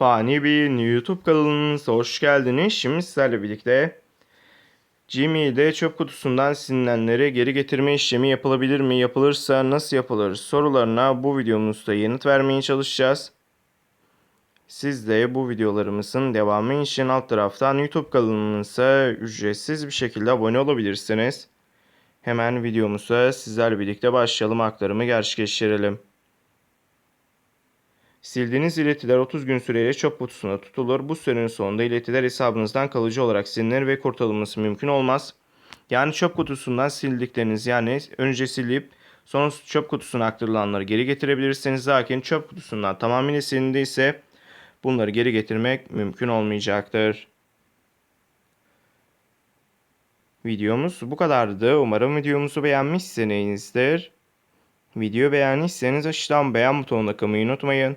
Fani bir YouTube kanalınıza hoş geldiniz. Şimdi sizlerle birlikte Gmail'de çöp kutusundan silinenleri geri getirme işlemi yapılabilir mi? Yapılırsa nasıl yapılır? Sorularına bu videomuzda yanıt vermeye çalışacağız. Siz de bu videolarımızın devamı için alt taraftan YouTube kanalımıza ücretsiz bir şekilde abone olabilirsiniz. Hemen videomuza sizlerle birlikte başlayalım aktarımı gerçekleştirelim. Sildiğiniz iletiler 30 gün süreyle çöp kutusuna tutulur. Bu sürenin sonunda iletiler hesabınızdan kalıcı olarak silinir ve kurtarılması mümkün olmaz. Yani çöp kutusundan sildikleriniz yani önce silip sonra çöp kutusuna aktarılanları geri getirebilirsiniz. Lakin çöp kutusundan tamamıyla silindiyse bunları geri getirmek mümkün olmayacaktır. Videomuz bu kadardı. Umarım videomuzu beğenmişsinizdir. Video beğendiyseniz aşağıdan beğen butonuna kılmayı unutmayın.